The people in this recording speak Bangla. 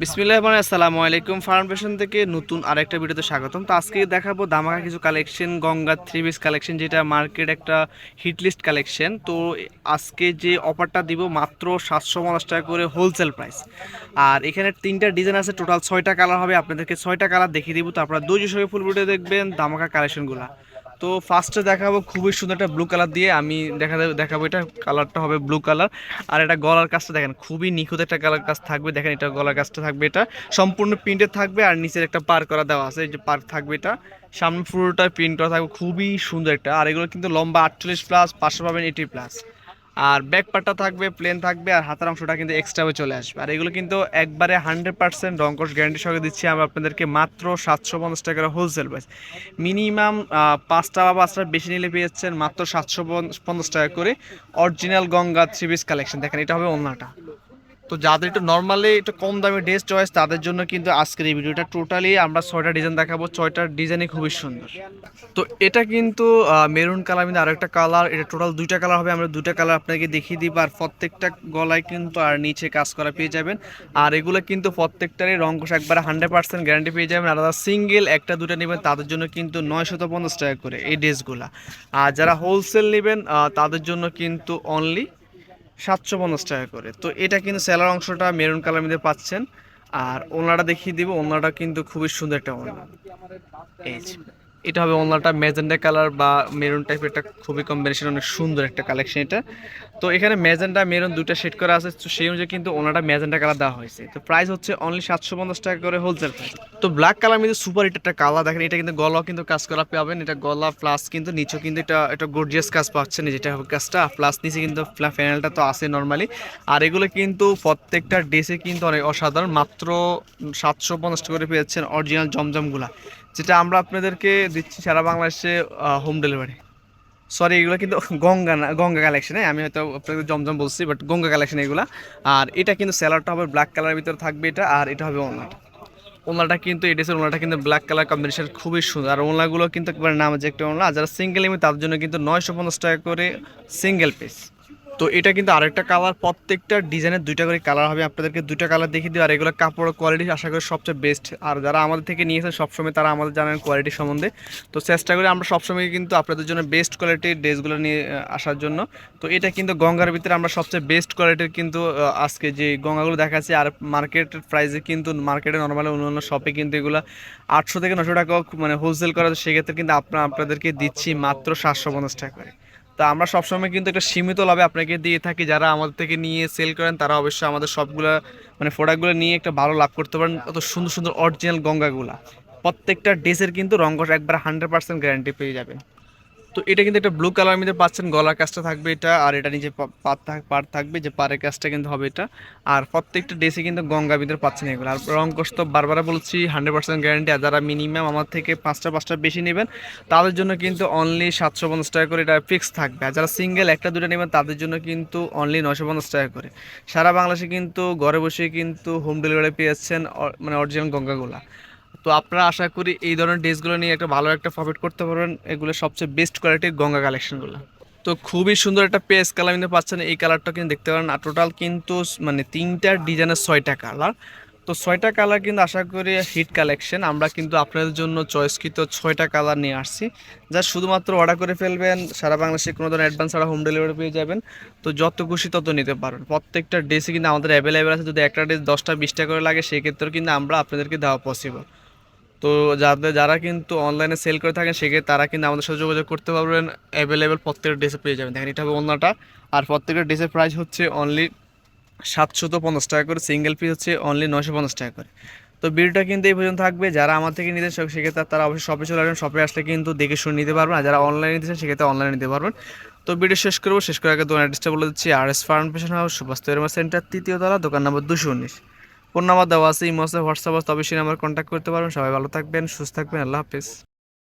বিসমিল্লাহ মানে আসসালামু আলাইকুম। ফাউন্ডেশন থেকে নতুন আরেকটা ভিডিওতে স্বাগতম। তো আজকে দেখাবো দামাকা কিছু collection Ganga three piece collection যেটা মার্কেট একটা হিট লিস্ট কালেকশন তো আজকে যে অফারটা দিব মাত্র সাতশো পঞ্চাশ টাকা করে হোলসেল প্রাইস আর এখানে তিনটা ডিজাইন আছে টোটাল ছয়টা কালার হবে। আপনাদেরকে ছয়টা কালার দেখিয়ে দিব। তো আপনারা দুই সঙ্গে ফুল ভিডিও দেখবেন দামাকা কালেকশনগুলো তো ফার্স্টে দেখাবো খুবই সুন্দর একটা ব্লু কালার দিয়ে আমি দেখা দেখাবো এটা কালারটা হবে ব্লু কালার আর এটা গলার কাজটা দেখেন, খুবই নিখুঁত একটা কালার কাজ থাকবে। দেখেন এটা গলার কাজটা থাকবে এটা। সম্পূর্ণ প্রিন্টের থাকবে আর নিচের একটা পার করা দেওয়া আছে, এই যে পার্ক থাকবে এটা। সামনে পুরোটা প্রিন্ট করা থাকবে, খুবই সুন্দর একটা। আর এগুলো কিন্তু লম্বা আটচল্লিশ প্লাস পাঁচশো পাবেন এইটি প্লাস আর ব্যাক পার্টটা থাকবে প্লেন থাকবে, আর হাতের অংশটা কিন্তু এক্সট্রাও চলে আসবে। আর এগুলো কিন্তু একবারে হান্ড্রেড পার্সেন্ট রঙ্কশ গ্যারান্টি সঙ্গে দিচ্ছি আমরা আপনাদেরকে মাত্র সাতশো পঞ্চাশ টাকার হোলসেল প্রাইস মিনিমাম পাঁচটা বা পাঁচটা বেশি নিলে পেয়ে যাচ্ছেন মাত্র সাতশো পঞ্চাশ টাকা করে original Ganga three piece collection দেখেন, এটা হবে অন্যটা তো যাদের একটু নর্মালি একটু কম দামি ড্রেস চয়েস তাদের জন্য কিন্তু আজকের এই ভিডিওটা টোটালি আমরা ছয়টা ডিজাইন দেখাবো। ছয়টা ডিজাইনই খুবই সুন্দর। তো এটা কিন্তু মেরুন কালার কিন্তু আরেকটা কালার এটা টোটাল দুইটা কালার হবে। আমরা দুইটা কালার আপনাকে দেখিয়ে দিব আর প্রত্যেকটা গলায় কিন্তু আর নিচে কাজ করা পেয়ে যাবেন। আর এগুলো কিন্তু প্রত্যেকটারই রং কোষ একবারে হান্ড্রেড পার্সেন্ট গ্যারান্টি পেয়ে যাবেন। আর সিঙ্গেল একটা দুটো নেবেন, তাদের জন্য কিন্তু নয়শত পঞ্চাশ টাকা করে এই ড্রেসগুলা আর যারা হোলসেল নেবেন তাদের জন্য কিন্তু অনলি সাতশো পঞ্চাশ টাকা করে। তো এটা কিন্তু স্যালার অংশটা মেরুন কালার মধ্যে পাচ্ছেন। আর ওনাটা দেখিয়ে দিব ওনাটা কিন্তু খুবই সুন্দর একটা ওনা। এটা হবে ওনাটা ম্যাজেন্ডা কালার বা মেরুন টাইপের একটা খুবই কম্বিনেশন অনেক সুন্দর একটা কালেকশন এটা। তো এখানে ম্যাজেন্ডা, মেরুন দুটো সেট করা আছে, তো সেই অনুযায়ী কিন্তু ওনাটা ম্যাজেন্ডা কালার দেওয়া হয়েছে। তো প্রাইস হচ্ছে অনলি সাতশো পঞ্চাশ টাকা করে হোলসেল প্রাইস তো ব্ল্যাক কালার মধ্যে সুপার এটা একটা কালার দেখেন এটা কিন্তু গলাও কিন্তু কাজ করা পাবেন, এটা গলা প্লাস কিন্তু নিচেও কিন্তু এটা এটা গর্জিয়াস কাজ পাচ্ছেন যেটা কাজটা প্লাস নিচে কিন্তু প্যানেলটা তো আছে নর্মালি আর এগুলো কিন্তু প্রত্যেকটা ড্রেসে কিন্তু অনেক অসাধারণ, মাত্র সাতশো পঞ্চাশ টাকা করে পেয়েছেন অরিজিনাল জমজমগুলা। যেটা আমরা আপনাদেরকে দিচ্ছি সারা বাংলাদেশে হোম ডেলিভারি সরি এগুলো কিন্তু গঙ্গা না, গঙ্গা কালেকশন আমি হয়তো আপনাদের জমজম বলছি বাট গঙ্গা কালেকশন এগুলো। আর এটা কিন্তু স্যালাডটা হবে ব্ল্যাক কালারের ভিতরে থাকবে এটা, আর এটা হবে ওনাটা ওনাটা কিন্তু, এই ড্রেসের ওনাটা কিন্তু ব্ল্যাক কালার কম্বিনেশন খুবই সুন্দর। আর ওনাগুলো কিন্তু একবার নাম আছে একটা ওনা যারা সিঙ্গেল নেবে তার জন্য কিন্তু নয়শো পঞ্চাশ টাকা করে সিঙ্গেল পিস তো এটা কিন্তু আরেকটা কালার প্রত্যেকটা ডিজাইনের দুইটা করে কালার হবে। আপনাদেরকে দুইটা কালার দেখিয়ে দিই, আর এগুলো কাপড়ের কোয়ালিটি আশা করি সবচেয়ে বেস্ট আর যারা আমাদের থেকে নিয়েছে, সবসময় তারা আমাদের জানেন কোয়ালিটি সম্বন্ধে। তো চেষ্টা করি আমরা সবসময় কিন্তু আপনাদের জন্য বেস্ট কোয়ালিটির ড্রেসগুলো নিয়ে আসার জন্য। তো এটা কিন্তু গঙ্গার ভিতরে আমরা সবচেয়ে বেস্ট কোয়ালিটির কিন্তু আজকে যে গঙ্গাগুলো দেখাচ্ছি, আর মার্কেটের প্রাইসে কিন্তু মার্কেটে নর্মালি অন্য অন্য শপে কিন্তু এগুলো আটশো থেকে নশো টাকাও মানে হোলসেল করা, সেক্ষেত্রে কিন্তু আপনার আপনাদেরকে দিচ্ছি মাত্র সাতশো পঞ্চাশ টাকা করে। তা আমরা সবসময় কিন্তু একটা সীমিত লাভে আপনাকে দিয়ে থাকি। যারা আমাদের থেকে নিয়ে সেল করেন, তারা অবশ্যই আমাদের সবগুলো মানে প্রোডাক্টগুলো নিয়ে একটা ভালো লাভ করতে পারেন। অত সুন্দর সুন্দর অরিজিনাল গঙ্গাগুলা। প্রত্যেকটা ড্রেসের কিন্তু রঙ্গস একবার হান্ড্রেড পার্সেন্ট গ্যারান্টি পেয়ে যাবেন। তো এটা কিন্তু একটা ব্লু কালার মধ্যে পাচ্ছেন, গলার কাজটা থাকবে এটা, আর এটা নিচে পা- পাত থাক পার থাকবে, যে পাড়ের কাজটা কিন্তু হবে এটা। আর প্রত্যেকটা ড্রেসে কিন্তু গঙ্গা ভিতরে পাচ্ছেন এগুলো। আর রঙ্কস তো বারবার বলছি হান্ড্রেড পার্সেন্ট গ্যারান্টি আর যারা মিনিমাম আমার থেকে পাঁচটা পাঁচটা বেশি নেবেন, তাদের জন্য কিন্তু অনলি সাতশো পঞ্চাশ টাকা করে এটা ফিক্স থাকবে। আর যারা সিঙ্গেল একটা, দুটো নেবেন, তাদের জন্য কিন্তু অনলি নশো পঞ্চাশ টাকা করে। সারা বাংলাদেশে কিন্তু ঘরে বসে কিন্তু হোম ডেলিভারি পেয়ে যাচ্ছেন মানে অরিজিনাল গঙ্গাগুলা। তো আপনারা আশা করি এই ধরনের ড্রেসগুলো নিয়ে একটা ভালো একটা প্রফিট করতে পারবেন। এগুলো সবচেয়ে বেস্ট কোয়ালিটির গঙ্গা কালেকশনগুলো তো খুবই সুন্দর একটা পেস কালার কিন্তু পাচ্ছেন, এই কালারটা কিন্তু দেখতে পারেন। আর টোটাল কিন্তু মানে তিনটা ডিজাইনের ছয়টা কালার তো ছয়টা কালার কিন্তু আশা করি হিট কালেকশন আমরা কিন্তু আপনাদের জন্য চয়েসকৃত ছয়টা কালার নিয়ে আসছি। যা শুধুমাত্র অর্ডার করে ফেলবেন, সারা বাংলাদেশে কোনো ধরনের অ্যাডভান্স ছাড়া হোম ডেলিভারি পেয়ে যাবেন। তো যত খুশি তত নিতে পারবেন। প্রত্যেকটা ড্রেসে কিন্তু আমাদের অ্যাভেলেবেল আছে। যদি একটা ড্রেস দশটা, বিশটা করে লাগে, সেক্ষেত্রেও কিন্তু আমরা আপনাদেরকে দেওয়া পসিবল তো যাদের, যারা কিন্তু অনলাইনে সেল করে থাকেন, সেক্ষেত্রে তারা কিন্তু আমাদের সাথে যোগাযোগ করতে পারবেন। অ্যাভেলেবেল প্রত্যেকটা ড্রেসে পেয়ে যাবেন। দেখেন, এটা হবে অন্যটা আর প্রত্যেকটা ড্রেসের প্রাইস হচ্ছে অনলি সাতশত পঞ্চাশ টাকা করে। সিঙ্গেল পিস হচ্ছে অনলি নশো পঞ্চাশ টাকা করে। তো বিলটা কিন্তু এই পর্যন্ত থাকবে। যারা আমার থেকে নিতে চান সেক্ষেত্রে তারা অবশ্যই শপে চলে আসবেন। শপে আসলে কিন্তু দেখে শুনে নিতে পারবেন। আর যারা অনলাইনে নিতে চান, সেক্ষেত্রে অনলাইনে নিতে পারবেন। তো ভিডিও শেষ করব। শেষ করে আগে দোকান অ্যাড্রেসটা বলে দিচ্ছি। আর এস ফার্ম পেশন হাউস সুভাষ তৈরমা সেন্টার তৃতীয় তলা, দোকান নম্বর দুশো উনিশ। ফোন নাম্বার দেওয়া আছে, ইমো আছে, হোয়াটসঅ্যাপ আছে সেই নাম্বার কন্ট্যাক্ট করতে পারবেন। সবাই ভালো থাকবেন, সুস্থ থাকবেন, আল্লাহ হাফিজ।